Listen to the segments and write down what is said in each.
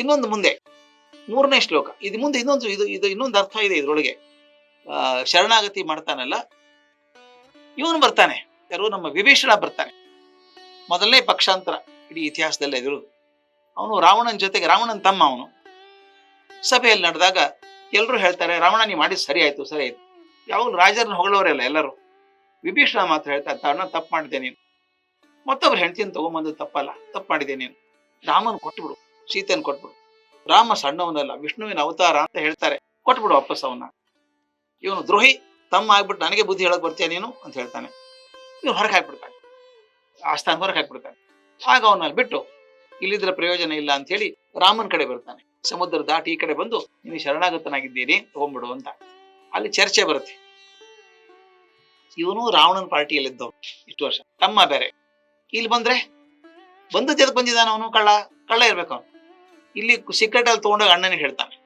ಇನ್ನೊಂದು ಮುಂದೆ, ಮೂರನೇ ಶ್ಲೋಕ. ಇದು ಮುಂದೆ ಇನ್ನೊಂದು, ಇದು ಇದು ಇನ್ನೊಂದು ಅರ್ಥ ಇದೆ ಇದ್ರೊಳಗೆ. ಶರಣಾಗತಿ ಮಾಡ್ತಾನಲ್ಲ, ಇವನು ಬರ್ತಾನೆ. ಯಾರು ನಮ್ಮ ವಿಭೀಷಣ ಬರ್ತಾನೆ. ಮೊದಲನೇ ಪಕ್ಷಾಂತರ ಇಡೀ ಇತಿಹಾಸದಲ್ಲೇ ಎದುರು ಅವನು ರಾವಣನ ಜೊತೆಗೆ, ರಾವಣನ ತಮ್ಮ ಅವನು. ಸಭೆಯಲ್ಲಿ ನಡೆದಾಗ ಎಲ್ಲರೂ ಹೇಳ್ತಾರೆ, ರಾವಣ, ನೀ ಮಾಡಿದ್ ಸರಿ ಆಯ್ತು ಸರಿ ಆಯ್ತು. ಯಾವಾಗ ರಾಜರನ್ನ ಹೊಗಳವರೆಲ್ಲ ಎಲ್ಲರೂ. ವಿಭೀಷಣ ಮಾತ್ರ ಹೇಳ್ತಾ ತಾಣ ತಪ್ಪು ಮಾಡಿದೆ ನೀನು. ಮತ್ತೊಬ್ರು ಹೆಂಡತಿನ ತಗೊಂಬಂದು ತಪ್ಪಲ್ಲ, ತಪ್ಪು ಮಾಡಿದೆ ನೀನು. ರಾಮನ್ ಕೊಟ್ಬಿಡು. ಸೀತೆಯನ್ನು ಕೊಟ್ಬಿಡು. ರಾಮ ಸಣ್ಣವನಲ್ಲ, ವಿಷ್ಣುವಿನ ಅವತಾರ ಅಂತ ಹೇಳ್ತಾರೆ. ಕೊಟ್ಬಿಡು ವಾಪಸ್ ಅವನ್ನ. ಇವನು ದ್ರೋಹಿ, ತಮ್ಮ ಆಗ್ಬಿಟ್ಟು ನನಗೆ ಬುದ್ಧಿ ಹೇಳಕ್ ಬರ್ತೀಯ ನೀನು ಅಂತ ಹೇಳ್ತಾನೆ. ಇವನು ಹೊರಗೆ ಹಾಕ್ಬಿಡ್ತಾನೆ. ಆಸ್ಥಾನ ಹೊರಗೆ ಹಾಕ್ಬಿಡ್ತಾನೆ. ಆಗ ಅವನಲ್ಲಿ ಬಿಟ್ಟು, ಇಲ್ಲಿದ್ರ ಪ್ರಯೋಜನ ಇಲ್ಲ ಅಂತ ಹೇಳಿ ರಾಮನ ಕಡೆ ಬರ್ತಾನೆ ಸಮುದ್ರ ದಾಟಿ ಈ ಕಡೆ ಬಂದು, ನೀನು ಶರಣಾಗತನಾಗಿದ್ದೀರಿ, ತಗೊಂಡ್ಬಿಡು ಅಂತ. ಅಲ್ಲಿ ಚರ್ಚೆ ಬರುತ್ತೆ. ಇವನು ರಾವಣನ ಪಾರ್ಟಿಯಲ್ಲಿದ್ದವ್ ಇಷ್ಟು ವರ್ಷ. ತಮ್ಮ ಬೇರೆ. ಇಲ್ಲಿ ಬಂದ್ರೆ ಬಂದು ಜೊತೆ ಬಂದಿದ್ದಾನ ಅವನು, ಕಳ್ಳ ಕಳ್ಳ ಇರ್ಬೇಕು ಅವನು. ಇಲ್ಲಿ ಸೀಕ್ರೆಟ್ ಅಲ್ಲಿ ತಗೊಂಡಾಗ ಅಣ್ಣನಿಗೆ ಹೇಳ್ತಾನೆ.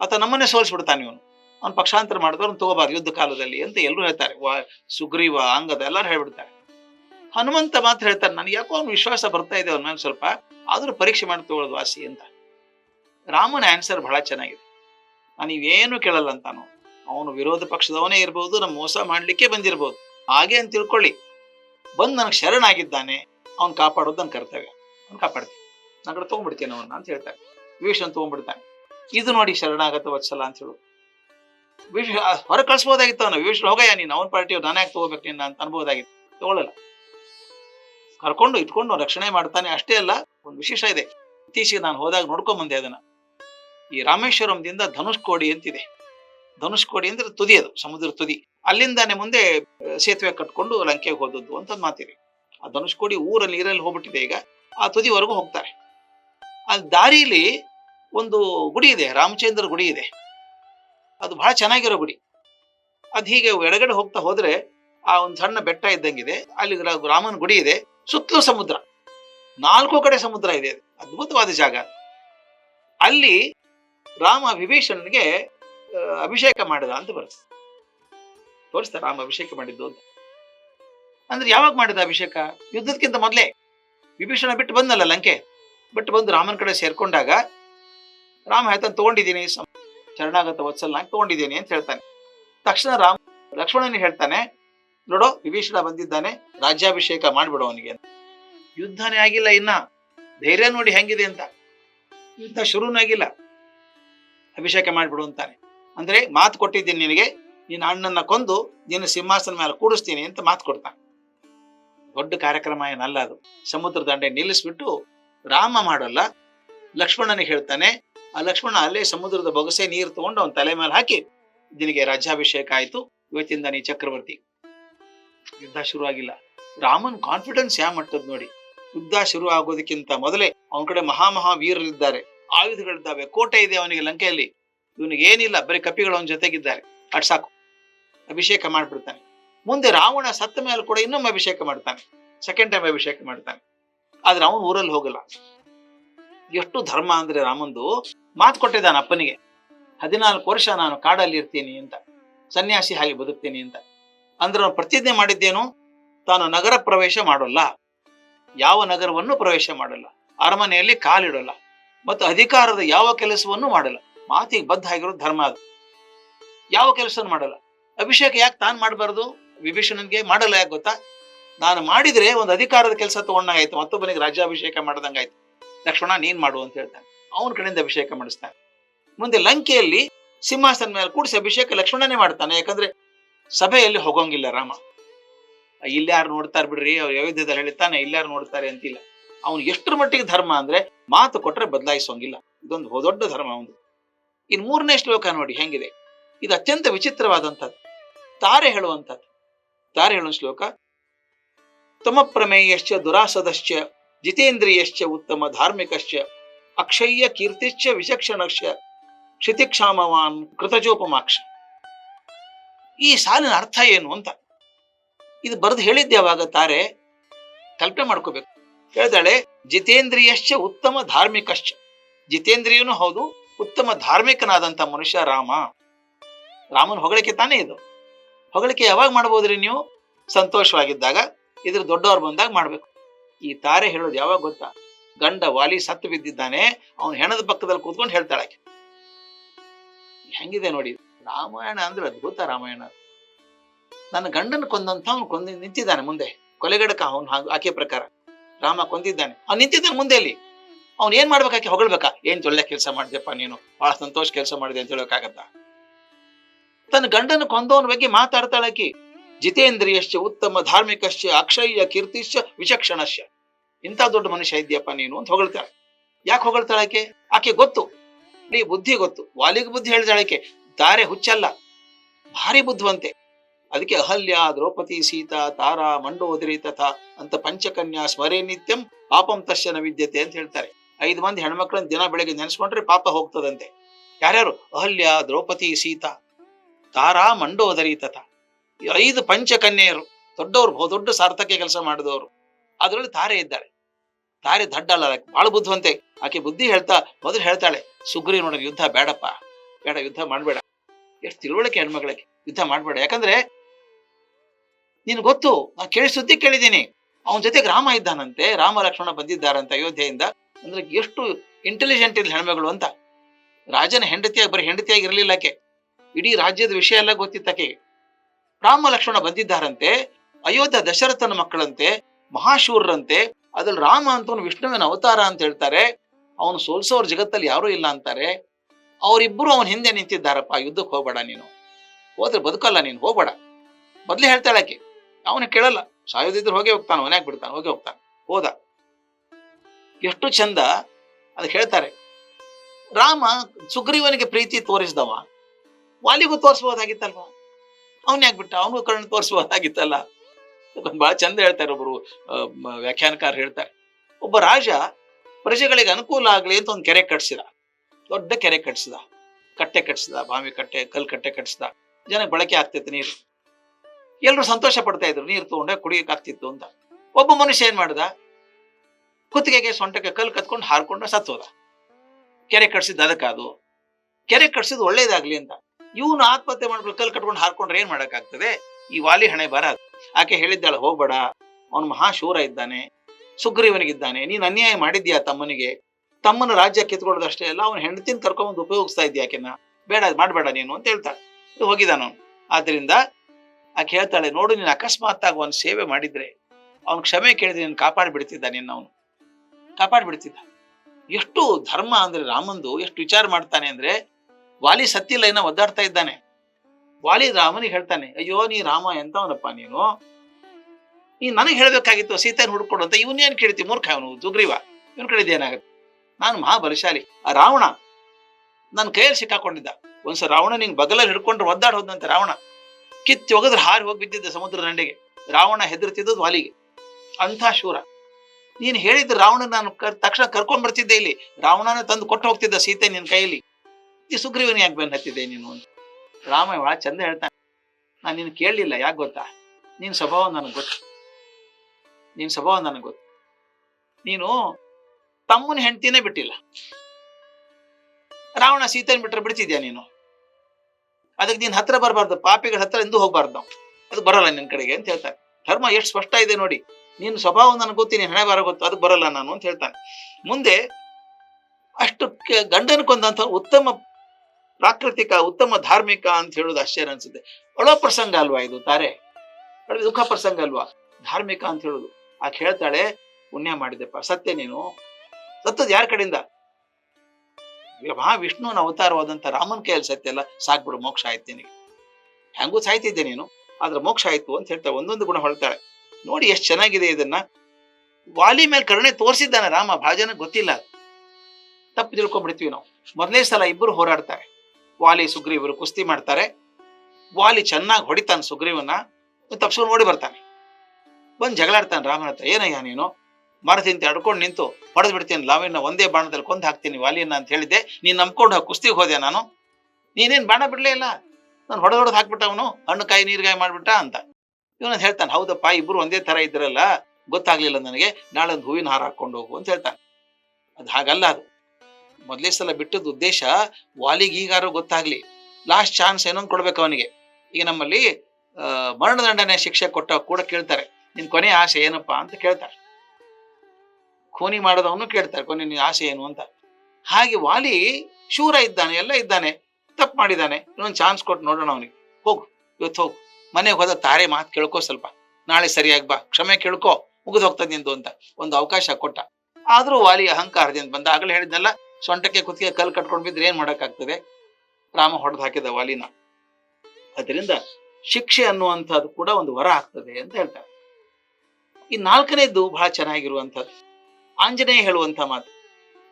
ಆತ ನಮ್ಮನ್ನೇ ಸೋಲಿಸ್ಬಿಡ್ತಾನೆ ಇವನು. ಅವ್ನು ಪಕ್ಷಾಂತರ ಮಾಡಿದ್ರು ಅವ್ನು ತಗೋಬಾರ್ದು ಯುದ್ಧ ಕಾಲದಲ್ಲಿ ಅಂತ ಎಲ್ಲರೂ ಹೇಳ್ತಾರೆ. ವಾ, ಸುಗ್ರೀವ ಅಂಗದ ಎಲ್ಲರೂ ಹೇಳ್ಬಿಡ್ತಾರೆ. ಹನುಮಂತ ಮಾತ್ರ ಹೇಳ್ತಾರೆ, ನನಗೆ ಯಾಕೋ ಅವ್ನು ವಿಶ್ವಾಸ ಬರ್ತಾ ಇದೆ ಅವ್ನ ಸ್ವಲ್ಪ, ಆದ್ರೂ ಪರೀಕ್ಷೆ ಮಾಡಿ ತಗೊಳ್ಳೋದು ವಾಸಿ ಅಂತ. ರಾಮನ ಆನ್ಸರ್ ಬಹಳ ಚೆನ್ನಾಗಿದೆ. ನಾನು ಇವೇನು ಕೇಳಲ್ಲ ಅಂತಾನು. ಅವನು ವಿರೋಧ ಪಕ್ಷದವನೇ ಇರ್ಬೋದು ನಮ್ಮ ಮೋಸ ಮಾಡ್ಲಿಕ್ಕೆ ಬಂದಿರ್ಬೋದು. ಹಾಗೆ ಅಂತ ತಿಳ್ಕೊಳ್ಳಿ. ಬಂದು ನನಗೆ ಶರಣಾಗಿದ್ದಾನೆ, ಅವ್ನು ಕಾಪಾಡೋದು ನನ್ನ ಕರ್ತವ್ಯ. ಅವ್ನು ಕಾಪಾಡ್ತೀನಿ. ನಾನು ಕಡೆ ತೊಗೊಂಡ್ಬಿಡ್ತೀನಿ ಅವನ್ನ ಅಂತ ಹೇಳ್ತಾರೆ. ವಿಭೀಷಣ ತೊಗೊಂಡ್ಬಿಡ್ತಾನೆ ಇದು ನೋಡಿ ಶರಣಾಗತ ವತ್ಸಲ ಅಂತ ಹೇಳು. ವೇಷ ಹೊರ ಕಳ್ಸಬಹುದಾಗಿತ್ತು ಅವನು. ವಿಭೀಷಣ ಹೋಗಯ್ಯ ನೀನು. ಅವನ ಪಾರ್ಟಿ ನಾನು ಯಾಕೆ ತಗೋಬೇಕು ನಿನ್ನ ಅಂತ ಅನ್ಬೋದಾಗಿತ್ತು. ತಗೊಳ್ಳಲ್ಲ. ಕರ್ಕೊಂಡು ಇಟ್ಕೊಂಡು ರಕ್ಷಣೆ ಮಾಡ್ತಾನೆ. ಅಷ್ಟೇ ಅಲ್ಲ, ಒಂದು ವಿಶೇಷ ಇದೆ. ಇತ್ತೀಚೆಗೆ ನಾನು ಹೋದಾಗ ನೋಡ್ಕೊಂಡ್ ಬಂದೆ ಅದನ್ನ. ಈ ರಾಮೇಶ್ವರಂದಿಂದ ಧನುಷ್ಕೋಡಿ ಅಂತಿದೆ. ಧನುಷ್ಕೋಡಿ ಅಂದ್ರೆ ತುದಿ ಅದು, ಸಮುದ್ರ ತುದಿ. ಅಲ್ಲಿಂದಾನೆ ಮುಂದೆ ಸೇತುವೆ ಕಟ್ಕೊಂಡು ಲಂಕೆಗೆ ಹೋದದ್ದು ಅಂತ ಮಾತಿರಿ ಆ ಧನುಷ್ಕೋಡಿ ಊರಲ್ಲಿ ನೀರಲ್ಲಿ ಹೋಗ್ಬಿಟ್ಟಿದೆ ಈಗ. ಆ ತುದಿವರೆಗೂ ಹೋಗ್ತಾರೆ. ಅಲ್ಲಿ ದಾರಿಲಿ ಒಂದು ಗುಡಿ ಇದೆ, ರಾಮಚಂದ್ರ ಗುಡಿ ಇದೆ. ಅದು ಬಹಳ ಚೆನ್ನಾಗಿರೋ ಗುಡಿ. ಅದು ಹೀಗೆ ಎಡಗಡೆ ಹೋಗ್ತಾ ಹೋದ್ರೆ ಆ ಒಂದು ಸಣ್ಣ ಬೆಟ್ಟ ಇದ್ದಂಗಿದೆ. ಅಲ್ಲಿ ರಾಮನ ಗುಡಿ ಇದೆ. ಸುತ್ತಲೂ ಸಮುದ್ರ. ನಾಲ್ಕು ಕಡೆ ಸಮುದ್ರ ಇದೆ ಅದು. ಅದ್ಭುತವಾದ ಜಾಗ. ಅಲ್ಲಿ ರಾಮ ವಿಭೀಷಣನಿಗೆ ಅಭಿಷೇಕ ಮಾಡಿದ ಅಂತ ಬರುತ್ತೆ. ತೋರಿಸ್ತಾರೆ ರಾಮ ಅಭಿಷೇಕ ಮಾಡಿದ್ದು ಅಂತ. ಅಂದ್ರೆ ಯಾವಾಗ ಮಾಡಿದ ಅಭಿಷೇಕ? ಯುದ್ಧಕ್ಕಿಂತ ಮೊದಲೇ. ವಿಭೀಷಣ ಬಿಟ್ಟು ಬಂದಲ್ಲ ಲಂಕೆ. ಬಿಟ್ಟು ಬಂದು ರಾಮನ ಕಡೆ ಸೇರ್ಕೊಂಡಾಗ ರಾಮ ಹೇಳ್ತಾನೆ, ತಗೊಂಡಿದ್ದೀನಿ ಶರಣಾಗತ ವತ್ಸಲ್ನಾಗಿ ತಗೊಂಡಿದ್ದೀನಿ ಅಂತ ಹೇಳ್ತಾನೆ. ತಕ್ಷಣ ರಾಮ ಲಕ್ಷ್ಮಣನ ಹೇಳ್ತಾನೆ, ನೋಡೋ, ವಿಭೀಷಣ ಬಂದಿದ್ದಾನೆ, ರಾಜ್ಯಾಭಿಷೇಕ ಮಾಡ್ಬಿಡು ಅವನಿಗೆ ಯುದ್ಧನೇ ಆಗಿಲ್ಲ ಇನ್ನ, ಧೈರ್ಯ ನೋಡಿ ಹೆಂಗಿದೆ ಅಂತ. ಯುದ್ಧ ಶುರುನೇ ಆಗಿಲ್ಲ ಅಭಿಷೇಕ ಮಾಡ್ಬಿಡು ಅಂತಾನೆ. ಅಂದ್ರೆ ಮಾತು ಕೊಟ್ಟಿದ್ದೀನಿ ನಿನಗೆ, ನಿನ್ನ ಅಣ್ಣನ ಕೊಂದು ನಿನ್ನ ಸಿಂಹಾಸನ ಮೇಲೆ ಕೂಡಿಸ್ತೀನಿ ಅಂತ ಮಾತು ಕೊಡ್ತಾನೆ. ದೊಡ್ಡ ಕಾರ್ಯಕ್ರಮ ಏನಲ್ಲ ಅದು. ಸಮುದ್ರ ದಂಡೆ ನಿಲ್ಲಿಸ್ಬಿಟ್ಟು ರಾಮ ಮಾಡಲ್ಲ. ಲಕ್ಷ್ಮಣನಿಗೆ ಹೇಳ್ತಾನೆ, ಆ ಲಕ್ಷ್ಮಣ ಅಲ್ಲೇ ಸಮುದ್ರದ ಬೊಗಸೆ ನೀರು ತಗೊಂಡು ಅವನ ತಲೆ ಮೇಲೆ ಹಾಕಿ ನಿನಗೆ ರಾಜ್ಯಾಭಿಷೇಕ ಆಯ್ತು, ಇವತ್ತಿಂದ ನೀ ಚಕ್ರವರ್ತಿ. ಯುದ್ಧ ಶುರುವಾಗಿಲ್ಲ ರಾಮನ್ ಕಾನ್ಫಿಡೆನ್ಸ್ ಯಾವ ಮಟ್ಟದ್ ನೋಡಿ. ಯುದ್ಧ ಶುರು ಆಗೋದಕ್ಕಿಂತ ಮೊದಲೇ ಅವನ ಕಡೆ ಮಹಾ ಮಹಾ ವೀರರಿದ್ದಾರೆ ಆಯುಧಗಳಿದ್ದಾವೆ, ಕೋಟೆ ಇದೆ ಅವನಿಗೆ ಲಂಕೆಯಲ್ಲಿ. ಇವನಿಗೆ ಏನಿಲ್ಲ ಬರೀ ಕಪಿಗಳು ಅವನ ಜೊತೆಗಿದ್ದಾರೆ. ಅಟ್ ಸಾಕು. ಅಭಿಷೇಕ ಮಾಡ್ಬಿಡ್ತಾನೆ. ಮುಂದೆ ರಾವಣ ಸತ್ತ ಮೇಲೆ ಕೂಡ ಇನ್ನೊಮ್ಮೆ ಅಭಿಷೇಕ ಮಾಡ್ತಾನೆ. ಸೆಕೆಂಡ್ ಟೈಮ್ ಅಭಿಷೇಕ ಮಾಡ್ತಾನೆ. ಆದ್ರೆ ಅವನು ಊರಲ್ಲಿ ಹೋಗಲ್ಲ. ಎಷ್ಟು ಧರ್ಮ ಅಂದ್ರೆ ರಾಮಂದು ಮಾತು ಕೊಟ್ಟಿದ್ದಾನೆ ಅಪ್ಪನಿಗೆ. ಹದಿನಾಲ್ಕು ವರ್ಷ ನಾನು ಕಾಡಲ್ಲಿ ಇರ್ತೀನಿ ಅಂತ. ಸನ್ಯಾಸಿ ಹಾಗೆ ಬದುಕ್ತೀನಿ ಅಂತ. ಅಂದ್ರೆ ಅವನು ಪ್ರತಿಜ್ಞೆ ಮಾಡಿದ್ದೇನು? ತಾನು ನಗರ ಪ್ರವೇಶ ಮಾಡೋಲ್ಲ. ಯಾವ ನಗರವನ್ನು ಪ್ರವೇಶ ಮಾಡಲ್ಲ. ಅರಮನೆಯಲ್ಲಿ ಕಾಲಿಡಲ್ಲ. ಮತ್ತು ಅಧಿಕಾರದ ಯಾವ ಕೆಲಸವನ್ನು ಮಾಡಲ್ಲ. ಮಾತಿಗೆ ಬದ್ಧ ಆಗಿರೋ ಧರ್ಮ ಅದು. ಯಾವ ಕೆಲಸವನ್ನು ಮಾಡಲ್ಲ. ಅಭಿಷೇಕ ಯಾಕೆ ತಾನು ಮಾಡಬಾರ್ದು? ವಿಭೀಷಣನ್ಗೆ ಮಾಡಲ್ಲ ಯಾಕೆ ಗೊತ್ತಾ? ನಾನು ಮಾಡಿದ್ರೆ ಒಂದು ಅಧಿಕಾರದ ಕೆಲಸ ತಗೊಂಡಾಗಾಯ್ತು ಮತ್ತೊಬ್ಬನಿಗೆ ರಾಜ್ಯಾಭಿಷೇಕ ಮಾಡ್ದಂಗಾಯ್ತು ಲಕ್ಷ್ಮಣ, ನೀನ್ ಮಾಡು ಅಂತ ಹೇಳ್ತಾನೆ. ಅವನ ಕಡೆಯಿಂದ ಅಭಿಷೇಕ ಮಾಡಿಸ್ತಾನೆ. ಮುಂದೆ ಲಂಕೆಯಲ್ಲಿ ಸಿಂಹಾಸನ ಮೇಲೆ ಕೂಡಿಸಿ ಅಭಿಷೇಕ ಲಕ್ಷ್ಮಣನೇ ಮಾಡ್ತಾನೆ. ಯಾಕಂದ್ರೆ ಸಭೆಯಲ್ಲಿ ಹೋಗೋಂಗಿಲ್ಲ ರಾಮ. ಇಲ್ಯಾರು ನೋಡ್ತಾರ ಬಿಡ್ರಿ ಅವ್ರು ಅಯೋಧ್ಯದಲ್ಲಿ ಹೇಳ್ತಾನೆ ಇಲ್ಯಾರು ನೋಡ್ತಾರೆ ಅಂತಿಲ್ಲ. ಅವನು ಎಷ್ಟರ ಮಟ್ಟಿಗೆ ಧರ್ಮ ಅಂದ್ರೆ ಮಾತು ಕೊಟ್ರೆ ಬದಲಾಯಿಸೋಂಗಿಲ್ಲ. ಇದೊಂದು ದೊಡ್ಡ ಧರ್ಮ ಒಂದು ಇನ್ ಮೂರನೇ ಶ್ಲೋಕ ನೋಡಿ, ಹೆಂಗಿದೆ? ಇದು ಅತ್ಯಂತ ವಿಚಿತ್ರವಾದಂಥದ್ದು. ತಾರೆ ಹೇಳುವಂಥದ್ದು. ತಾರೆ ಹೇಳುವ ಶ್ಲೋಕ ತಮ ಪ್ರಮೇಯಶ್ಚ ದುರಾಸದಶ್ಚ ಜಿತೇಂದ್ರಿಯಶ್ಚ ಉತ್ತಮ ಧಾರ್ಮಿಕಶ್ಚ ಅಕ್ಷಯ್ಯ ಕೀರ್ತಿಶ್ಚ ವಿಚಕ್ಷಣಶ್ಚ ಕ್ಷಿತಿಕ್ಷಾಮವಾನ್ ಕೃತಜೋಪಮಾಕ್ಷ ಈ ಸಾಲಿನ ಅರ್ಥ ಏನು ಅಂತ ಇದು ಬರೆದು ಹೇಳಿದ್ದೆ ಯಾವಾಗ ತಾರೆ ಕಲ್ಪನೆ ಮಾಡ್ಕೋಬೇಕು. ಹೇಳ್ದಾಳೆ ಜಿತೇಂದ್ರಿಯಶ್ಚ ಉತ್ತಮ ಧಾರ್ಮಿಕಶ್ಚ ಜಿತೇಂದ್ರಿಯನು ಹೌದು ಉತ್ತಮ ಧಾರ್ಮಿಕನಾದಂಥ ಮನುಷ್ಯ ರಾಮ. ರಾಮನ ಹೊಗಳಿಕೆ ತಾನೇ ಇದು. ಹೊಗಳಿಕೆ ಯಾವಾಗ ಮಾಡ್ಬೋದ್ರಿ ನೀವು? ಸಂತೋಷವಾಗಿದ್ದಾಗ. ಇದ್ರ ದೊಡ್ಡವ್ರು ಬಂದಾಗ ಮಾಡ್ಬೇಕು. ಈ ತಾರೆ ಹೇಳೋದು ಯಾವಾಗ ಗೊತ್ತಾ? ಗಂಡ ವಾಲಿ ಸತ್ತು ಬಿದ್ದಿದ್ದಾನೆ, ಅವನು ಹೆಣದ ಪಕ್ಕದಲ್ಲಿ ಕೂತ್ಕೊಂಡು ಹೇಳ್ತಾಳೆ. ಹೆಂಗಿದೆ ನೋಡಿ, ರಾಮಾಯಣ ಅಂದ್ರೆ ಅದ್ಭುತ ರಾಮಾಯಣ. ನನ್ನ ಗಂಡನ ಕೊಂದಂತ ಅವನು ಕೊಂದ ನಿಂತಿದ್ದಾನೆ ಮುಂದೆ. ಕೊಲೆಗಡಕ ಅವನು ಆಕೆ ಪ್ರಕಾರ. ರಾಮ ಕೊಂದಿದ್ದಾನೆ. ಅವ್ನು ನಿಂತಿದ್ದಾನೆ ಮುಂದೆ ಅಲ್ಲಿ. ಅವ್ನು ಏನ್ ಮಾಡ್ಬೇಕಾಕೆ ಹೊಗಳ್ಬೇಕಾ? ಏನ್ ಒಳ್ಳೆ ಕೆಲಸ ಮಾಡಿದೆಪ್ಪ ನೀನು? ಬಹಳ ಸಂತೋಷ ಕೆಲಸ ಮಾಡಿದೆ ಅಂತ ಹೇಳೋಕ್ಕಾಗತ್ತ? ತನ್ನ ಗಂಡನ ಕೊಂದವನ ಬಗ್ಗೆ ಮಾತಾಡ್ತಾಳಕಿ ಜಿತೇಂದ್ರಿಯಶ್ಚ, ಉತ್ತಮ ಧಾರ್ಮಿಕಶ್ಚ ಅಕ್ಷಯ್ಯ ಕೀರ್ತಿಶ್ಚ, ವಿಚಕ್ಷಣಶ್ಚ. ಇಂಥ ದೊಡ್ಡ ಮನುಷ್ಯ ಇದೆಯಪ್ಪ ನೀನು ಅಂತ ಹೊಗಳ್ತಾಳೆ ಯಾಕೆ ಹೊಗಳ್ತಾಳೆ ಆಕೆ? ಆಕೆ ಗೊತ್ತು. ಈ ಬುದ್ಧಿ ಗೊತ್ತು. ವಾಲಿಗೆ ಬುದ್ಧಿ ಹೇಳಿದಾಳೆ ಆಕೆ. ತಾರೆ ಹುಚ್ಚಲ್ಲ. ಭಾರಿ ಬುದ್ಧಿವಂತೆ. ಅದಕ್ಕೆ ಅಹಲ್ಯ, ದ್ರೌಪದಿ, ಸೀತಾ, ತಾರಾ, ಮಂಡೋದರಿ ತಥಾ ಅಂತ ಪಂಚಕನ್ಯಾ, ಸ್ಮರೇ ನಿತ್ಯಂ, ಪಾಪಂ ತಶ್ಯನ ವಿದ್ಯತೆ ಅಂತ ಹೇಳ್ತಾರೆ. ಐದು ಮಂದಿ ಹೆಣ್ಮಕ್ಳನ್ನ ದಿನ ಬೆಳಗ್ಗೆ ನೆನೆಸ್ಕೊಂಡ್ರೆ ಪಾಪ ಹೋಗ್ತದಂತೆ. ಯಾರ್ಯಾರು? ಅಹಲ್ಯ, ದ್ರೌಪದಿ, ಸೀತಾ, ತಾರಾ, ಮಂಡೋದರಿ ತಥಾ. ಐದು ಪಂಚಕನ್ಯೆಯರು, ದೊಡ್ಡವರು ದೊಡ್ಡ ಸಾರ್ಥಕ ಕೆಲಸ ಮಾಡಿದವರು. ಅದರಲ್ಲಿ ತಾರೆ ಇದ್ದಾಳೆ ತಾರೆ ದಡ್ಡಲ್ಲ ಅಲ್ಲಾ ಬಹಳ ಬುದ್ಧಿವಂತೆ. ಆಕೆ ಬುದ್ಧಿ ಹೇಳ್ತಾ, ಮೊದಲು ಹೇಳ್ತಾಳೆ ಸುಗ್ರೀ ನೋಡ ಯುದ್ಧ ಬೇಡಪ್ಪ. ಬೇಡ, ಯುದ್ಧ ಮಾಡಬೇಡ. ಎಷ್ಟು ತಿಳುವಳಿಕೆ ಹೆಣ್ಮಗಳಿಗೆ, ಯುದ್ಧ ಮಾಡಬೇಡ. ಯಾಕಂದ್ರೆ ನೀನು ಗೊತ್ತು ನಾ ಕೇಳಿ ಸುದ್ದಿ ಕೇಳಿದ್ದೀನಿ. ಅವನ ಜೊತೆಗೆ ರಾಮ ಇದ್ದಾನಂತೆ, ರಾಮ ಲಕ್ಷ್ಮಣ ಬಂದಿದ್ದಾರಂತ ಅಯೋಧ್ಯೆಯಿಂದ. ಅಂದ್ರೆ ಎಷ್ಟು ಇಂಟೆಲಿಜೆಂಟ್ ಇಲ್ಲ ಹೆಣ್ಮಗಳು ಅಂತ. ರಾಜನ ಹೆಂಡತಿಯಾಗಿ, ಬರೀ ಹೆಂಡತಿಯಾಗಿ ಇರಲಿಲ್ಲ ಆಕೆ. ಇಡೀ ರಾಜ್ಯದ ವಿಷಯ ಎಲ್ಲ ಗೊತ್ತಿತ್ತು ರಾಮ ಲಕ್ಷ್ಮಣ ಬಂದಿದ್ದಾರಂತೆ, ಅಯೋಧ್ಯ ದಶರಥನ ಮಕ್ಕಳಂತೆ, ಮಹಾಶೂರರಂತೆ, ಅದ್ರಲ್ಲಿ ರಾಮ ಅಂತ ವಿಷ್ಣುವಿನ ಅವತಾರ ಅಂತ ಹೇಳ್ತಾರೆ. ಅವನು ಸೋಲ್ಸೋರ್ ಜಗತ್ತಲ್ಲಿ ಯಾರೂ ಇಲ್ಲ ಅಂತಾರೆ. ಅವರಿಬ್ಬರು ಅವನ ಹಿಂದೆ ನಿಂತಿದ್ದಾರಪ್ಪ ಯುದ್ಧಕ್ಕೆ ಹೋಗ್ಬೇಡ ನೀನು. ಹೋದ್ರೆ ಬದುಕಲ್ಲ ನೀನು, ಹೋಗ್ಬೇಡ. ಮೊದ್ಲೇ ಹೇಳ್ತಾಳೆ ಆಕೆ ಅವನ ಕೇಳಲ್ಲ. ಸಾಯೋದಿದ್ರೆ ಹೋಗಿ ಹೋಗ್ತಾನೆ ಮನೆಯಾಗ ಬಿಡ್ತಾನೆ, ಹೋಗಿ ಹೋಗ್ತಾನೆ. ಹೋದ. ಎಷ್ಟು ಚಂದ ಅದಕ್ಕೆ ಹೇಳ್ತಾರೆ, ರಾಮ ಸುಗ್ರೀವನಿಗೆ ಪ್ರೀತಿ ತೋರಿಸಿದವ. ವಾಲಿಗೂ ತೋರಿಸ್ಬೋದಾಗಿತ್ತಲ್ವಾ? ಅವನ್ ಯಾಕೆ ಬಿಟ್ಟ ಅವನು ಕಣ್ಣು ತೋರಿಸ್ಬೋದಾಗಿತ್ತಲ್ಲ ಬಹಳ ಚಂದ ಹೇಳ್ತಾರೆ ಒಬ್ರು ವ್ಯಾಖ್ಯಾನಕಾರ ಹೇಳ್ತಾರೆ. ಒಬ್ಬ ರಾಜ ಪ್ರಜೆಗಳಿಗೆ ಅನುಕೂಲ ಆಗ್ಲಿ ಅಂತ ಒಂದು ಕೆರೆ ಕಟ್ಸಿದ. ದೊಡ್ಡ ಕೆರೆ ಕಟ್ಸಿದ. ಕಟ್ಟೆ ಕಟ್ಸಿದ, ಬಾವಿ ಕಟ್ಟೆ ಕಲ್ ಕಟ್ಟೆ ಕಟ್ಸಿದ. ಜನ ಬಳಕೆ ಆಗ್ತಿತ್ತು ನೀರು. ಎಲ್ಲರೂ ಸಂತೋಷ ಪಡ್ತಾ ಇದ್ರು, ನೀರು ತಗೊಂಡೆ, ಕುಡಿಯಕ್ ಆಗ್ತಿತ್ತು ಅಂತ. ಒಬ್ಬ ಮನುಷ್ಯ ಏನ್ ಮಾಡ್ದ? ಕುತ್ತಿಗೆಗೆ ಸೊಂಟಕ್ಕೆ ಕಲ್ ಕತ್ಕೊಂಡು ಹಾರ್ಕೊಂಡು ಸತ್ತೋದ. ಕೆರೆ ಕಟ್ಸಿದ್ ಅದಕ್ಕದು ಕೆರೆ ಕಟ್ಸಿದ್ ಒಳ್ಳೇದಾಗ್ಲಿ ಅಂತ. ಇವನು ಆತ್ಮಹತ್ಯೆ ಮಾಡ್ಬೇಕು ಕಲ್ ಕಟ್ಕೊಂಡು ಹಾರ್ಕೊಂಡ್ರೆ ಏನ್ ಮಾಡಕ್ಕಾಗ್ತದೆ? ಈ ವಾಲಿ ಹಣೆ ಬರ ಆಕೆ ಹೇಳಿದ್ದಾಳ ಹೋಗ್ಬೇಡ. ಅವನು ಮಹಾಶೂರ ಇದ್ದಾನೆ. ಸುಗ್ರೀವನಿಗಿದ್ದಾನೆ. ನೀನ್ ಅನ್ಯಾಯ ಮಾಡಿದ್ಯಾ ತಮ್ಮನಿಗೆ? ತಮ್ಮನ ರಾಜ್ಯ ಕಿತ್ಕೊಳ್ಳೋದಷ್ಟೇ ಅಲ್ಲ, ಅವನ ಹೆಂಡತಿನ ಕರ್ಕೊಂಡ್ ಉಪಯೋಗಿಸ್ತಾ ಇದ್ಯಾ ಆಕೆನ? ಬೇಡ ಮಾಡಬೇಡ ನೀನು ಅಂತ ಹೇಳ್ತಾಳೆ. ಹೋಗಿದ್ದಾನ ಆದ್ರಿಂದ ಆಕೆ ಹೇಳ್ತಾಳೆ, ನೋಡು, ನೀನು ಅಕಸ್ಮಾತ್ ಆಗಿ ಒಂದು ಸೇವೆ ಮಾಡಿದ್ರೆ ಅವನು ಕ್ಷಮೆ ಕೇಳಿದ್ರೆ ನೀನು ಕಾಪಾಡಿ ಬಿಡ್ತಿದ್ದ ನಿನ್ನ ಅವನು. ಕಾಪಾಡಿ ಬಿಡ್ತಿದ್ದ ಎಷ್ಟು ಧರ್ಮ ಅಂದ್ರೆ ರಾಮಂದು ಎಷ್ಟು ವಿಚಾರ ಮಾಡ್ತಾನೆ ಅಂದ್ರೆ ವಾಲಿ ಸತ್ತಿಲ್ಲ ಇನ್ನ ಒದ್ದಾಡ್ತಾ ಇದ್ದಾನೆ. ವಾಲಿ ರಾಮನಿಗೆ ಹೇಳ್ತಾನೆ, ಅಯ್ಯೋ, ನೀ ರಾಮ ಎಂತವನಪ್ಪ ನೀನು? ನೀ ನನಗೆ ಹೇಳ್ಬೇಕಾಗಿತ್ತು ಸೀತೆಯನ್ನು ಹುಡ್ಕೊಡು ಅಂತ. ಏನ್ ಕೇಳ್ತಿ? ಮೂರ್ಖ ಅವನು ದುಗ್ರೀವ ಇವನ್ ಕಡೆದು ಏನಾಗುತ್ತೆ? ನಾನು ಮಹಾಬಲಶಾಲಿ, ಆ ರಾವಣ ನನ್ನ ಕೈಯಲ್ಲಿ ಸಿಕ್ಕಾಕೊಂಡಿದ್ದ. ಒಂದ್ಸ ರಾವಣ ನಿಂಗೆ ಬಗಲಲ್ಲಿ ಹಿಡ್ಕೊಂಡ್ರೆ ಒದ್ದಾಡ್ ಹೋದಂತೆ ರಾವಣ. ಕಿತ್ತಿ ಒಗದ್ರೆ ಹಾರಿ ಹೋಗಿ ಬಿದ್ದಿದ್ದ ಸಮುದ್ರ ದಂಡೆಗೆ. ರಾವಣ ಹೆದರ್ತಿದ್ದದ್ದು ವಾಲಿಗೆ. ಅಂಥ ಶೂರ. ನೀನು ಹೇಳಿದ ರಾವಣ ನಾನು ತಕ್ಷಣ ಕರ್ಕೊಂಡ್ ಬರ್ತಿದ್ದೆ ಇಲ್ಲಿ. ರಾವಣನ ತಂದು ಕೊಟ್ಟು ಹೋಗ್ತಿದ್ದ ಸೀತೆ ನಿನ್ ಕೈಯಲ್ಲಿ. ಈ ಸುಗ್ರೀವನ್ ಯಾಕೆ ಬೆನ್ ಹತ್ತಿದೆ ನೀನು ಅಂತ. ರಾಮ ಬಹಳ ಚಂದ ಹೇಳ್ತಾನೆ. ನಾನು ನಿನ್ನ ಕೇಳಲಿಲ್ಲ, ಯಾಕೆ ಗೊತ್ತಾ? ನಿನ್ನ ಸ್ವಭಾವ ನನಗೆ ಗೊತ್ತು. ನಿನ್ ಸ್ವಭಾವ ನನಗೆ ಗೊತ್ತು. ನೀನು ತಮ್ಮನ ಹೆಂಡತಿನೇ ಬಿಟ್ಟಿಲ್ಲ. ರಾವಣ ಸೀತೆನ ಬಿಟ್ರೆ ಬಿಡ್ತಿದ್ಯಾ ನೀನು? ಅದಕ್ಕೆ ನೀನ್ ಹತ್ರ ಬರಬಾರ್ದು, ಪಾಪಿಗಳ ಹತ್ರ ಎಂದೂ ಹೋಗ್ಬಾರ್ದು ನಾವು. ಅದು ಬರಲ್ಲ ನಿನ್ನ ಕಡೆಗೆ ಅಂತ ಹೇಳ್ತಾರೆ ಧರ್ಮ ಎಷ್ಟು ಸ್ಪಷ್ಟ ಇದೆ ನೋಡಿ. ನಿನ್ನ ಸ್ವಭಾವ ನನಗೆ ಗೊತ್ತಿ, ನೀನ್ ಹಣೆ ಬಾರ ಗೊತ್ತು ಅದು ಬರಲ್ಲ ನಾನು ಅಂತ ಹೇಳ್ತಾನೆ. ಮುಂದೆ ಅಷ್ಟು ಕ- ಗಂಡನ ಕೊಂದಂತ ಉತ್ತಮ ಪ್ರಾಕೃತಿಕ, ಉತ್ತಮ, ಧಾರ್ಮಿಕ ಅಂತ ಹೇಳೋದು ಆಶ್ಚರ್ಯ ಅನ್ಸುತ್ತೆ. ಒಳ ಪ್ರಸಂಗ ಅಲ್ವಾ ಇದು ತಾರೆ? ದುಃಖ ಪ್ರಸಂಗ ಅಲ್ವಾ? ಧಾರ್ಮಿಕ ಅಂತ ಹೇಳೋದು ಆಕೆ ಹೇಳ್ತಾಳೆ, ಪುಣ್ಯ ಮಾಡಿದೆಪ್ಪ, ಸತ್ಯ ನೀನು. ಸತ್ತದ ಯಾರ ಕಡೆಯಿಂದ? ಮಹಾವಿಷ್ಣುವಿನ ಅವತಾರವಾದಂತ ರಾಮನ್ ಕೈಯಲ್ಲಿ ಸತ್ಯ ಅಲ್ಲ, ಸಾಕ್ಬಿಡು, ಮೋಕ್ಷ ಆಯ್ತು ನಿನಗೆ. ಹೆಂಗೂ ಸಾಯ್ತಿದ್ದೆ ನೀನು, ಆದ್ರೆ ಮೋಕ್ಷ ಆಯ್ತು ಅಂತ ಹೇಳ್ತಾ ಒಂದೊಂದು ಗುಣ ಹೊಳ್ತಾಳೆ ನೋಡಿ ಎಷ್ಟು ಚೆನ್ನಾಗಿದೆ ಇದನ್ನ. ವಾಲಿ ಮೇಲೆ ಕರುಣೆ ತೋರಿಸಿದ್ದಾನೆ ರಾಮ ಬಹಳ ಜನ ಗೊತ್ತಿಲ್ಲ. ತಪ್ಪು ತಿಳ್ಕೊಂಡ್ಬಿಡ್ತೀವಿ ನಾವು. ಮೊದಲನೇ ಸಲ ಇಬ್ಬರು ಹೋರಾಡ್ತಾರೆ. ವಾಲಿ ಸುಗ್ರೀವರು ಕುಸ್ತಿ ಮಾಡ್ತಾರೆ. ವಾಲಿ ಚೆನ್ನಾಗಿ ಹೊಡಿತಾನೆ ಸುಗ್ರೀವನ್ನ ತಪ್ಸ್ಕೊಂಡು ಓಡಿ ಬರ್ತಾನೆ. ಬಂದು ಜಗಳಾಡ್ತಾನೆ ರಾಮನ ಹತ್ರ, ಏನಯ್ಯ ನೀನು? ಮರದಿಂತ ಅಡ್ಕೊಂಡು ನಿಂತು ಹೊಡೆದ್ ಬಿಡ್ತೀನಿ ಲಾವಿನ ಒಂದೇ ಬಾಣದಲ್ಲಿ ಕೊಂದು ಹಾಕ್ತೀನಿ ವಾಲಿಯನ್ನ ಅಂತ ಹೇಳಿದ್ದೆ. ನೀನ್ ನಂಬ್ಕೊಂಡು ಕುಸ್ತಿಗೆ ಹೋದೆ ನಾನು? ನೀನೇನ್ ಬಾಣ ಬಿಡಲೇ ಇಲ್ಲ? ನಾನು ಹೊಡೆದ್ ಹೊಡೆದ್ ಹಾಕ್ಬಿಟ್ಟ ಅವನು, ಹಣ್ಣು ಕಾಯಿ ನೀರ್ಗಾಯಿ ಮಾಡ್ಬಿಟ್ಟ ಅಂತ. ಇವನ ಹೇಳ್ತಾನೆ, ಹೌದಪ್ಪ, ಇಬ್ರು ಒಂದೇ ತರ ಇದ್ರಲ್ಲ, ಗೊತ್ತಾಗ್ಲಿಲ್ಲ ನನಗೆ, ನಾಳೆ ಒಂದು ಹೂವಿನ ಹಾರ ಹಾಕೊಂಡು ಹೋಗು ಅಂತ ಹೇಳ್ತಾನೆ. ಅದು ಹಾಗಲ್ಲ ಅದು. ಮೊದಲೇ ಸಲ ಬಿಟ್ಟದ ಉದ್ದೇಶ ವಾಲಿಗೆ ಈಗಾರು ಗೊತ್ತಾಗ್ಲಿ. ಲಾಸ್ಟ್ ಚಾನ್ಸ್ ಏನೋ ಕೊಡ್ಬೇಕು ಅವನಿಗೆ. ಈಗ ನಮ್ಮಲ್ಲಿ ಮರಣದಂಡನೆ ಶಿಕ್ಷೆ ಕೊಟ್ಟ ಕೂಡ ಕೇಳ್ತಾರೆ. ನಿನ್ ಕೊನೆ ಆಸೆ ಏನಪ್ಪಾ ಅಂತ ಕೇಳ್ತಾರೆ. ಖೂನಿ ಮಾಡದವನು ಕೇಳ್ತಾರೆ, ಕೊನೆ ನಿನ್ ಆಸೆ ಏನು ಅಂತ. ಹಾಗೆ ವಾಲಿ ಶೂರ ಇದ್ದಾನೆ, ಎಲ್ಲ ಇದ್ದಾನೆ, ತಪ್ಪು ಮಾಡಿದ್ದಾನೆ. ಇನ್ನೊಂದು ಚಾನ್ಸ್ ಕೊಟ್ಟು ನೋಡೋಣ ಅವನಿಗೆ. ಹೋಗು, ಇವತ್ತು ಹೋಗು. ಮನೆಗೆ ಹೋದ ತಾರೆ ಮಾತು ಕೇಳ್ಕೋ ಸ್ವಲ್ಪ. ನಾಳೆ ಸರಿಯಾಗಿ ಬಾ, ಕ್ಷಮೆ ಕೇಳ್ಕೋ, ಮುಗಿದು ಹೋಗ್ತದೆ ನಿಂದು ಅಂತ. ಒಂದು ಅವಕಾಶ ಕೊಟ್ಟ. ಆದ್ರೂ ವಾಲಿ ಅಹಂಕಾರದಿಂದ ಬಂದ, ಆಗಲೇ ಹೇಳಿದ್ನಲ್ಲ ಸೊಂಟಕ್ಕೆ ಕುತ್ತಿಗೆ ಕಲ್ಲು ಕಟ್ಕೊಂಡು ಬಿದ್ರೆ ಏನ್ ಮಾಡೋಕ್ಕಾಗ್ತದೆ? ರಾಮ ಹೊಡೆದು ಹಾಕಿದ ವಾಲಿನ. ಅದರಿಂದ ಶಿಕ್ಷೆ ಅನ್ನುವಂಥದ್ದು ಕೂಡ ಒಂದು ವರ ಆಗ್ತದೆ ಅಂತ ಹೇಳ್ತಾರೆ. ಈ ನಾಲ್ಕನೇದು ಬಹಳ ಚೆನ್ನಾಗಿರುವಂಥದ್ದು. ಆಂಜನೇಯ ಹೇಳುವಂತ ಮಾತು,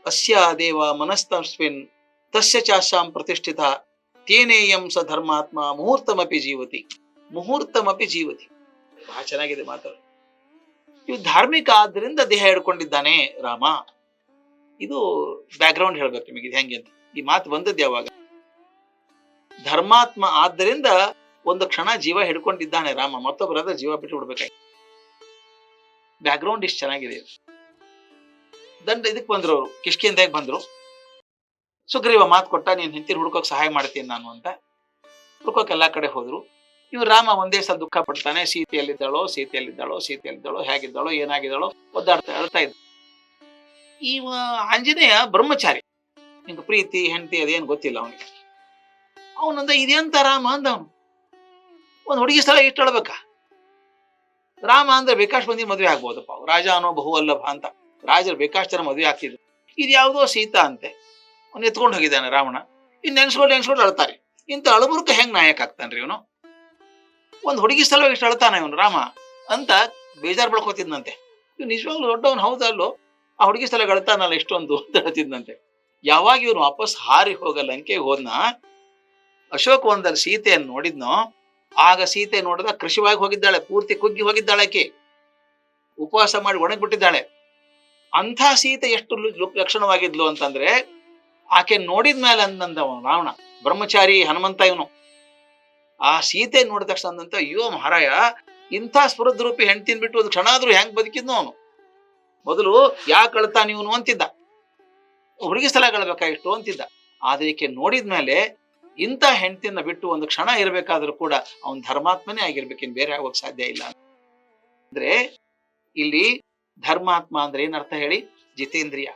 ಅಸ್ಯ ದೇವ ಮನಸ್ತಸ್ಮಿನ್ ತಸ್ಯ ಚಾಶಾಂ ಪ್ರತಿಷ್ಠಿತ, ತೇನೇಯಂ ಸ ಧರ್ಮಾತ್ಮ ಮುಹೂರ್ತಮಪಿ ಜೀವತಿ ಮುಹೂರ್ತಮಪಿ ಜೀವತಿ. ಬಹಳ ಚೆನ್ನಾಗಿದೆ ಮಾತು. ಇವು ಧಾರ್ಮಿಕ ಆದ್ದರಿಂದ ದೇಹ ಹಿಡ್ಕೊಂಡಿದ್ದಾನೆ ರಾಮ. ಇದು ಬ್ಯಾಕ್ಗ್ರೌಂಡ್ ಹೇಳ್ಬೇಕು ನಿಮಗೆ, ಇದು ಹೆಂಗೆ ಅಂತ. ಈ ಮಾತು ಬಂದದ್ದು ಯಾವಾಗ? ಧರ್ಮಾತ್ಮ ಆದ್ದರಿಂದ ಒಂದು ಕ್ಷಣ ಜೀವ ಹಿಡ್ಕೊಂಡಿದ್ದಾನೆ ರಾಮ ಮತ್ತೊಬ್ಬರಾದ್ರೆ ಜೀವ ಬಿಟ್ಟು ಬಿಡ್ಬೇಕಾಗಿ ಬ್ಯಾಕ್ಗ್ರೌಂಡ್ ಇಷ್ಟು ಚೆನ್ನಾಗಿದೆ. ದಂಡ ಇದಕ್ಕೆ ಬಂದ್ರು ಅವರು ಕಿಷ್ಕಿಂದಾಗ ಬಂದ್ರು. ಸುಗ್ರೀವ ಮಾತು ಕೊಟ್ಟ, ನೀನ್ ಹಿಂತಿರು ಹುಡ್ಕೋಕ್ ಸಹಾಯ ಮಾಡ್ತೀನಿ ನಾನು ಅಂತ. ಹುಡ್ಕೋಕ್ ಎಲ್ಲಾ ಕಡೆ ಹೋದ್ರು. ಇವ್ ರಾಮ ಒಂದೇ ಸಲ ದುಃಖ ಪಡ್ತಾನೆ, ಸೀತೆಯಲ್ಲಿದ್ದಾಳೋ ಸೀತೆಯಲ್ಲಿದ್ದಾಳೋ ಸೀತೆಯಲ್ಲಿದ್ದಾಳೋ, ಹೇಗಿದ್ದಾಳೋ, ಏನಾಗಿದ್ದಾಳೋ ಒದ್ದಾಡ್ತಾ ಹೇಳ್ತಾ ಇದ್ದ ಇವ ಆಂಜನೇಯ ಬ್ರಹ್ಮಚಾರಿ. ನಿಂಗೆ ಪ್ರೀತಿ, ಹೆಂಡತಿ ಅದೇನು ಗೊತ್ತಿಲ್ಲ ಅವನಿಗೆ. ಅವನಂದ ಇದೆಂತ ರಾಮ ಅಂದ ಅವನು. ಒಂದು ಹುಡುಗಿ ಸ್ಥಳ ಇಷ್ಟ ಹೇಳ್ಬೇಕಾ? ರಾಮ ಅಂದ್ರೆ ಬೇಕಾಶ್ ಮಂದಿ ಮದುವೆ ಆಗ್ಬೋದಪ್ಪ ರಾಜ ಅನ್ನೋ ಬಹುವಲ್ಲಭ ಅಂತ. ರಾಜರು ಬೇಕಾಷ್ಟು ಜನ ಮದುವೆ ಆಗ್ತಿದ್ರು. ಇದು ಯಾವುದೋ ಸೀತಾ ಅಂತೆ. ಅವ್ನು ಎತ್ಕೊಂಡು ಹೋಗಿದ್ದಾನೆ ರಾವಣ. ಇನ್ನು ನೆನ್ಸ್ಕೊಂಡು ನೆನ್ಸ್ಕೊಂಡು ಅಳ್ತಾರೆ ಇಂಥ ಅಳಬುರ್ಕ ಹೆಂಗ್ ನಾಯಕ ಆಗ್ತಾನ್ರಿ ಇವನು? ಒಂದು ಹುಡುಗಿ ಸ್ಥಳ ಇಷ್ಟು ಅಳ್ತಾನೆ ಇವನು ರಾಮ. ಅಂತ ಬೇಜಾರು ಬಳ್ಕೋತಿದ್ನಂತೆ ಇವ್ ನಿಜವಾಗ್ಲೂ ದೊಡ್ಡವನು ಹೌದಲ್ಲೋ ಆ ಹುಡುಗಿ ಸಲ ಗಳತಾನಲ್ಲ ಎಷ್ಟೊಂದು ಅಂತ ಹೇಳ್ತಿದ್ನಂತೆ. ಯಾವಾಗ ಇವನು ವಾಪಸ್ ಹಾರಿ ಹೋಗ ಲಂಕೆಗೆ ಹೋದ್ನ ಅಶೋಕವನದಲ್ಲಿ ಸೀತೆಯನ್ನು ನೋಡಿದ್ನೋ, ಆಗ ಸೀತೆ ನೋಡಿದ ಕೃಷಿವಾಗಿ ಹೋಗಿದ್ದಾಳೆ, ಪೂರ್ತಿ ಕುಗ್ಗಿ ಹೋಗಿದ್ದಾಳೆ ಆಕೆ. ಉಪವಾಸ ಮಾಡಿ ಒಣಗ್ಬಿಟ್ಟಿದ್ದಾಳೆ. ಅಂಥ ಸೀತೆ ಎಷ್ಟು ಲಕ್ಷಣವಾಗಿದ್ಲು ಅಂತಂದ್ರೆ, ಆಕೆ ನೋಡಿದ್ಮೇಲೆ ಅವನು ರಾವಣ, ಬ್ರಹ್ಮಚಾರಿ ಹನುಮಂತ ಇವನು. ಆ ಸೀತೆ ನೋಡಿದ ತಕ್ಷಣ ಅಂದಂತ ಅಯ್ಯೋ ಮಹಾರಾಯ, ಇಂಥ ಸ್ಫುರದ್ರೂಪಿ ಹೆಂಡ್ತಿನ್ ಬಿಟ್ಟು ಒಂದು ಕ್ಷಣ ಆದ್ರೂ ಹೆಂಗ್ ಬದುಕಿದ್ನೋ ಅವನು. ಮೊದಲು ಯಾಕೆ ಅಳ್ತಾನ ಇವನು ಅಂತಿದ್ದ? ಹುಡುಗಿ ಸ್ಥಳಗಳಬೇಕಾಗಿತ್ತು ಅಂತಿದ್ದ. ಆದ್ರೆ ಈಕೆ ನೋಡಿದ್ಮೇಲೆ ಇಂಥ ಹೆಂಡತಿಯನ್ನ ಬಿಟ್ಟು ಒಂದು ಕ್ಷಣ ಇರಬೇಕಾದ್ರೂ ಕೂಡ ಅವನ್ ಧರ್ಮಾತ್ಮನೇ ಆಗಿರ್ಬೇಕಿನ್ ಬೇರೆ ಆಗೋಕ್ ಸಾಧ್ಯ ಇಲ್ಲ ಅಂದ್ರೆ ಇಲ್ಲಿ ಧರ್ಮಾತ್ಮ ಅಂದ್ರೆ ಏನರ್ಥ ಹೇಳಿ? ಜಿತೇಂದ್ರಿಯ.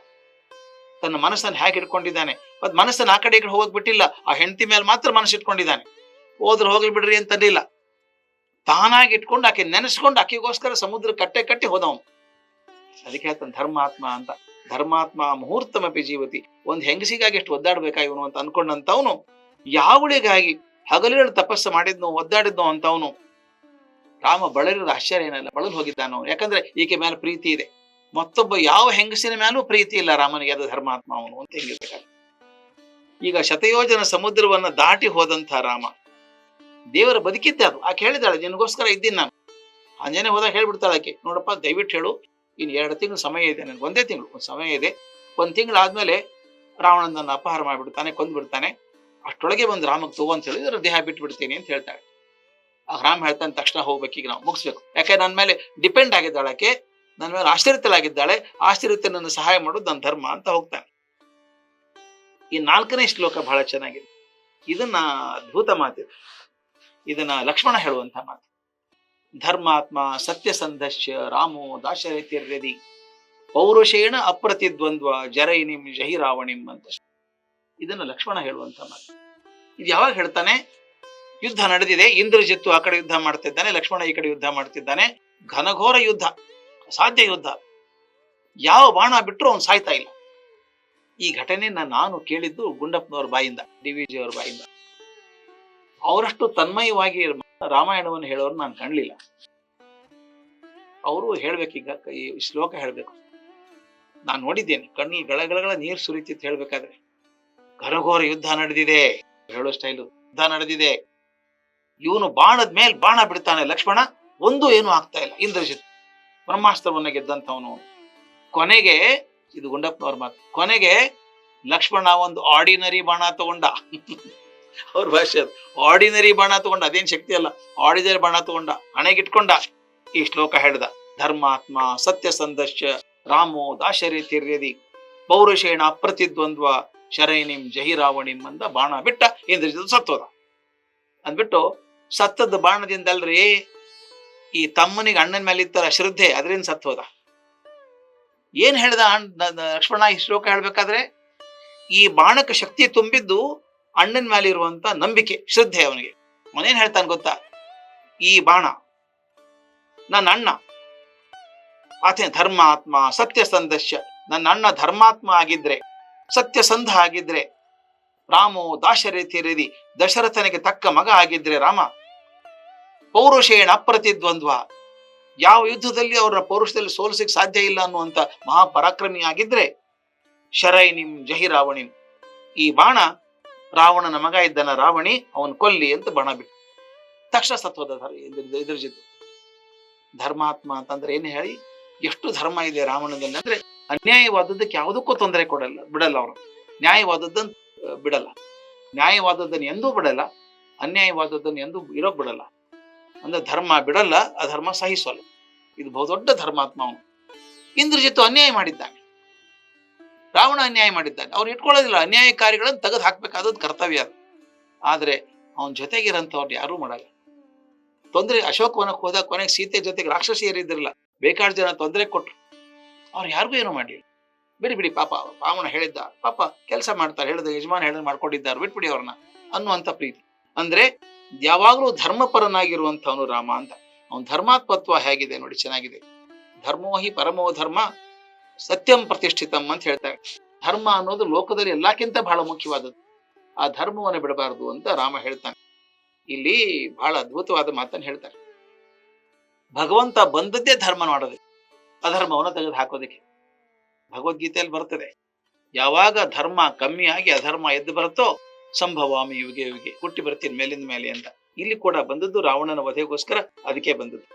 ತನ್ನ ಮನಸ್ಸನ್ನು ಹೇಗೆ ಇಟ್ಕೊಂಡಿದ್ದಾನೆ ಮತ್ ಮನಸ್ಸನ್ನ ಆ ಕಡೆ ಕಡೆ ಹೋಗಕ್ ಆ ಹೆಂಡತಿ ಮೇಲೆ ಮಾತ್ರ ಮನಸ್ಸು ಇಟ್ಕೊಂಡಿದ್ದಾನೆ. ಹೋದ್ರೆ ಹೋಗ್ಲಿ ಬಿಡ್ರಿ ಅಂತಂದಿಲ್ಲ ತಾನಾಗಿ ಇಟ್ಕೊಂಡು ಆಕೆ ನೆನೆಸ್ಕೊಂಡು ಆಕೆಗೋಸ್ಕರ ಸಮುದ್ರ ಕಟ್ಟೆ ಕಟ್ಟಿ ಹೋದವನು. ಅದಕ್ಕೆ ಹೇಳ್ತಾನೆ, ಧರ್ಮಾತ್ಮ ಅಂತ, ಧರ್ಮಾತ್ಮ ಮುಹೂರ್ತಮಪಿ ಜೀವತಿ, ಒಂದು ಹೆಂಗಸಿಗಾಗಿ ಎಷ್ಟು ಒದ್ದಾಡ್ಬೇಕಾ ಇವನು ಅಂತ ಅನ್ಕೊಂಡಂತವನು, ಯಾವಳಿಗಾಗಿ ಹಗಲಿರುಳು ತಪಸ್ಸು ಮಾಡಿದ್ನು, ಒದ್ದಾಡಿದ್ನು ಅಂತವನು, ರಾಮ ಬಳಲಿರೋದು ಆಶ್ಚರ್ಯ ಏನಲ್ಲ ಬಳಲು ಹೋಗಿದ್ದಾನು, ಯಾಕಂದ್ರೆ ಈಕೆ ಮೇಲೆ ಪ್ರೀತಿ ಇದೆ. ಮತ್ತೊಬ್ಬ ಯಾವ ಹೆಂಗಸಿನ ಮೇಲೂ ಪ್ರೀತಿ ಇಲ್ಲ ರಾಮನಿಗೆ, ಅದು ಧರ್ಮಾತ್ಮ ಅವನು ಅಂತ ಹೆಂಗಿರ್ಬೇಕಾದ್ರೆ ಈಗ ಶತಯೋಜನ ಸಮುದ್ರವನ್ನ ದಾಟಿ ಹೋದಂತ ರಾಮ, ದೇವರ ಬದುಕಿದ್ದೆ ಅದು. ಆಕೆ ಹೇಳಿದಾಳೆ ನಿನಗೋಸ್ಕರ ಇದ್ದೀನಿ ನಾನು. ಅಂಜನೇ ಹೋದಾಗ ಹೇಳ್ಬಿಡ್ತಾಳೆ ಆಕೆ, ನೋಡಪ್ಪ, ದಯವಿಟ್ಟು ಹೇಳು ಇನ್ನು ಎರಡು ತಿಂಗಳು ಸಮಯ ಇದೆ, ನನಗೆ ಒಂದೇ ತಿಂಗಳು, ಒಂದು ಸಮಯ ಇದೆ. ಒಂದು ತಿಂಗಳು ಆದ್ಮೇಲೆ ರಾವಣನನ್ನು ಅಪಹಾರ ಮಾಡಿಬಿಡ್ತಾನೆ, ಕೊಂದ್ಬಿಡ್ತಾನೆ. ಅಷ್ಟೊಳಗೆ ಬಂದು ರಾಮಕ್ಕೆ ತಗೋ ಅಂತ ಹೇಳಿದ್ರೆ ದೇಹ ಬಿಟ್ಟು ಬಿಡ್ತೀನಿ ಅಂತ ಹೇಳ್ತಾಳೆ. ಆ ರಾಮ ಹೇಳ್ತಾನೆ, ತಕ್ಷಣ ಹೋಗ್ಬೇಕು ಈಗ ನಾವು, ಮುಗಿಸ್ಬೇಕು. ಯಾಕೆ ನನ್ನ ಮೇಲೆ ಡಿಪೆಂಡ್ ಆಗಿದ್ದಾಳಕ್ಕೆ ನನ್ನ ಮೇಲೆ ಆಶ್ಚರ್ಯತಲಾಗಿದ್ದಾಳೆ, ಆಶ್ಚರ್ಯತೆ ನನ್ನ ಸಹಾಯ ಮಾಡೋದು ನನ್ನ ಧರ್ಮ ಅಂತ ಹೋಗ್ತಾನೆ. ಈ ನಾಲ್ಕನೇ ಶ್ಲೋಕ ಬಹಳ ಚೆನ್ನಾಗಿದೆ. ಇದನ್ನ ಅದ್ಭುತ ಮಾತಿದೆ ಇದನ್ನ ಲಕ್ಷ್ಮಣ ಹೇಳುವಂತ ಮಾತು. ಧರ್ಮಾತ್ಮ ಸತ್ಯಸಂಧಶ್ಯ ರಾಮೋ ದಾಶರಥಿರ್ಯದಿ ಪೌರುಷೇಣ ಅಪ್ರತಿದ್ವಂದ್ವ ಜಹಿ ಜಹಿರಾವಣಿಂ ಅಂತ. ಇದನ್ನ ಲಕ್ಷ್ಮಣ ಹೇಳುವಂತ ಮಾತು. ಇದು ಯಾವಾಗ ಹೇಳ್ತಾನೆ? ಯುದ್ಧ ನಡೆದಿದೆ, ಇಂದ್ರಜಿತ್ತು ಆ ಕಡೆ ಯುದ್ಧ ಮಾಡ್ತಿದ್ದಾನೆ, ಲಕ್ಷ್ಮಣ ಈ ಕಡೆ ಯುದ್ಧ ಮಾಡ್ತಿದ್ದಾನೆ. ಘನಘೋರ ಯುದ್ಧ ಸಾಧ್ಯ ಯುದ್ಧ. ಯಾವ ಬಾಣ ಬಿಟ್ಟರು ಅವ್ನು ಸಾಯ್ತಾ ಇಲ್ಲ. ಈ ಘಟನೆಯನ್ನ ನಾನು ಕೇಳಿದ್ದು ಗುಂಡಪ್ಪನವ್ರ ಬಾಯಿಂದ, ಡಿ ವಿ ಜಿ ಅವ್ರ ಬಾಯಿಂದ. ಅವರಷ್ಟು ತನ್ಮಯವಾಗಿ ರಾಮಾಯಣವನ್ನು ಹೇಳೋರು ನಾನು ಕಾಣಲಿಲ್ಲ. ಅವರು ಹೇಳ್ಬೇಕೀಗ, ಈ ಶ್ಲೋಕ ಹೇಳ್ಬೇಕು. ನಾನು ನೋಡಿದ್ದೇನೆ ಕಣ್ಣಲ್ಲಿ ಗಳಗಳಗಳ ನೀರು ಸುರಿತಿತ್ತು ಹೇಳ್ಬೇಕಾದ್ರೆ. ಘನಘೋರ ಯುದ್ಧ ನಡೆದಿದೆ ಹೇಳೋ ಸ್ಟೈಲು, ಯುದ್ಧ ನಡೆದಿದೆ. ಇವನು ಬಾಣದ ಮೇಲೆ ಬಾಣ ಬಿಡ್ತಾನೆ, ಲಕ್ಷ್ಮಣ ಒಂದು ಏನು ಆಗ್ತಾ ಇಲ್ಲ, ಇಂದ್ರಜಿತ್. ಬ್ರಹ್ಮಾಸ್ತ್ರವನ್ನ ಗೆದ್ದಂಥವನು ಕೊನೆಗೆ, ಇದು ಗುಂಡಪ್ಪನವ್ರ ಮಾತು, ಕೊನೆಗೆ ಲಕ್ಷ್ಮಣ ಒಂದು ಆರ್ಡಿನರಿ ಬಾಣ ತಗೊಂಡ. ಅವ್ರ ಭಾಷೆ ಅದು. ಆರ್ಡಿನರಿ ಬಾಣ ತಗೊಂಡ, ಅದೇನ್ ಶಕ್ತಿ ಅಲ್ಲ. ಆರ್ಡಿನರಿ ಬಾಣ ತಗೊಂಡ, ಹಣೆಗಿಟ್ಕೊಂಡ, ಈ ಶ್ಲೋಕ ಹೇಳ್ದ. ಧರ್ಮಾತ್ಮ ಸತ್ಯ ಸಂದರ್ಶ ರಾಮೋ ದಾಶರಿ ತಿರ್ಯದಿ. ಪೌರುಷೇಣ ಅಪ್ರತಿದ್ವಂದ್ವ ಶರೈನಿಂ ಜಹಿರಾವಣಿಂ ಅಂದ ಬಾಣ ಬಿಟ್ಟ, ಇಂದ್ರಜಿತ್ ಸತ್ತೋದ. ಅಂದ್ಬಿಟ್ಟು ಸತ್ತದ ಬಾಣದಿಂದಲ್ರಿ ಈ ತಮ್ಮನಿಗೆ ಅಣ್ಣನ ಮೇಲೆ ಇತ್ತಲ್ಲ ಶ್ರದ್ಧೆ ಅದರಿಂದ ಸತ್ತೋದ. ಏನ್ ಹೇಳ್ದ ಲಕ್ಷ್ಮಣ ಈ ಶ್ಲೋಕ ಹೇಳ್ಬೇಕಾದ್ರೆ, ಈ ಬಾಣಕ್ಕೆ ಶಕ್ತಿ ತುಂಬಿದ್ದು ಅಣ್ಣನ ಮೇಲೆ ಇರುವಂತ ನಂಬಿಕೆ, ಶ್ರದ್ಧೆ ಅವನಿಗೆ. ಅವನೇನ್ ಹೇಳ್ತಾನೆ ಗೊತ್ತಾ? ಈ ಬಾಣ ನನ್ನ ಅಣ್ಣ, ಆತನ ಧರ್ಮಾತ್ಮ ಸತ್ಯಸಂಧಸ್ಯ ನನ್ನ ಅಣ್ಣ ಧರ್ಮಾತ್ಮ ಆಗಿದ್ರೆ ಸತ್ಯಸಂಧ ಆಗಿದ್ರೆ, ರಾಮೋ ದಾಶರಥಿರದಿ ದಶರಥನಿಗೆ ತಕ್ಕ ಮಗ ಆಗಿದ್ರೆ ರಾಮ, ಪೌರುಷೇಣ ಅಪ್ರತಿದ್ವಂದ್ವ. ಯಾವ ಯುದ್ಧದಲ್ಲಿ ಅವರ ಪೌರುಷದಲ್ಲಿ ಸೋಲಿಸಕ್ಕೆ ಸಾಧ್ಯ ಇಲ್ಲ ಅನ್ನುವಂತ ಮಹಾಪರಾಕ್ರಮಿ ಆಗಿದ್ರೆ ಶರೈನಿಂ ಜಹಿರಾವಣಿಂ ಈ ಬಾಣ ರಾವಣನ ಮಗ ಇದ್ದನ ರಾವಣಿ ಅವನ್ ಕೊಲ್ಲಿ ಅಂತ ಬಣ ಬಿಟ್ಟು. ತಕ್ಷಣ ಸತ್ವದ ಇದ್ರ ಜೊತೆ ಧರ್ಮಾತ್ಮ ಅಂತಂದ್ರೆ ಏನ್ ಹೇಳಿ? ಎಷ್ಟು ಧರ್ಮ ಇದೆ ರಾವಣದಲ್ಲಿ ಅಂದ್ರೆ ಅನ್ಯಾಯವಾದದ್ದಕ್ಕೆ ಯಾವುದಕ್ಕೂ ತೊಂದರೆ ಕೊಡಲ್ಲ ಬಿಡಲ್ಲ ಅವರು. ನ್ಯಾಯವಾದದ್ದನ್ನು ಅಹ್, ಬಿಡಲ್ಲ. ನ್ಯಾಯವಾದದ್ದನ್ನು ಎಂದೂ ಬಿಡಲ್ಲ ಅನ್ಯಾಯವಾದದ್ದನ್ನು ಎಂದೂ ಇರೋಕ್ ಬಿಡಲ್ಲ. ಅಂದ್ರೆ ಧರ್ಮ ಬಿಡಲ್ಲ ಅಧರ್ಮ ಸಹಿಸಲ್ಲ. ಇದು ಬಹುದೊಡ್ಡ ಧರ್ಮಾತ್ಮ ಅವನು. ಇಂದ್ರಜಿತ್ತು ಅನ್ಯಾಯ ಮಾಡಿದ್ದಾನೆ. ರಾವಣ ಅನ್ಯಾಯ ಮಾಡಿದ್ದಾನೆ. ಅವ್ರು ಇಟ್ಕೊಳ್ಳೋದಿಲ್ಲ. ಅನ್ಯಾಯಕಾರಿಗಳನ್ನು ತೆಗೆದು ಹಾಕ್ಬೇಕಾದದ್ದು ಕರ್ತವ್ಯ ಅದು. ಆದ್ರೆ ಅವನ ಜೊತೆಗಿರಂತವ್ರು ಯಾರೂ ಮಾಡಲ್ಲ. ತೊಂದರೆ, ಅಶೋಕವನಕ್ಕೆ ಹೋದಾಗ ಕೊನೆಗೆ ಸೀತೆ ಜೊತೆಗೆ ರಾಕ್ಷಸಿಯರಿದ್ದಿರಲ್ಲ ಬೇಕಾದ ಜನ ತೊಂದರೆ ಕೊಟ್ರು. ಅವ್ರು ಯಾರಿಗೂ ಏನೂ ಮಾಡಲಿಲ್ಲ. ಬಿಡಿ ಬಿಡಿ, ಪಾಪ. ರಾವಣ ಹೇಳಿದ್ದ. ಪಾಪ, ಕೆಲಸ ಮಾಡ್ತಾರೆ. ಹೇಳಿದ ಯಜಮಾನ ಹೇಳಿದ ಮಾಡ್ಕೊಂಡಿದ್ದಾರೆ. ಬಿಟ್ಬಿಡಿ ಅವ್ರನ್ನ ಅನ್ನುವಂತ ಪ್ರೀತಿ. ಅಂದ್ರೆ ಯಾವಾಗಲೂ ಧರ್ಮಪರನಾಗಿರುವಂತವನು ರಾಮ ಅಂತ. ಅವನ ಧರ್ಮಾತ್ಮತ್ವ ಹೇಗಿದೆ ನೋಡಿ, ಚೆನ್ನಾಗಿದೆ. ಧರ್ಮೋಹಿ ಪರಮೋ ಧರ್ಮ ಸತ್ಯಂ ಪ್ರತಿಷ್ಠಿತಂ ಅಂತ ಹೇಳ್ತಾರೆ. ಧರ್ಮ ಅನ್ನೋದು ಲೋಕದಲ್ಲಿ ಎಲ್ಲಕ್ಕಿಂತ ಬಹಳ ಮುಖ್ಯವಾದದ್ದು. ಆ ಧರ್ಮವನ್ನು ಬಿಡಬಾರದು ಅಂತ ರಾಮ ಹೇಳ್ತಾನೆ. ಇಲ್ಲಿ ಬಹಳ ಅದ್ಭುತವಾದ ಮಾತನ್ನು ಹೇಳ್ತಾರೆ. ಭಗವಂತ ಬಂದದ್ದೇ ಧರ್ಮ ಮಾಡೋದಕ್ಕೆ ಅಧರ್ಮವನ್ನು ತೆಗೆದು ಹಾಕೋದಕ್ಕೆ ಭಗವದ್ಗೀತೆಯಲ್ಲಿ ಬರ್ತದೆ, ಯಾವಾಗ ಧರ್ಮ ಕಮ್ಮಿ ಆಗಿ ಅಧರ್ಮ ಎದ್ದು ಬರುತ್ತೋ, ಸಂಭವಾಮಿ ಯುಗೆ ಯುಗೆ ಹುಟ್ಟಿ ಬರ್ತೀನಿ ಮೇಲಿಂದ ಮೇಲೆ ಅಂತ. ಇಲ್ಲಿ ಕೂಡ ಬಂದದ್ದು ರಾವಣನ ವಧೆಗೋಸ್ಕರ, ಅದಕ್ಕೆ ಬಂದದ್ದು.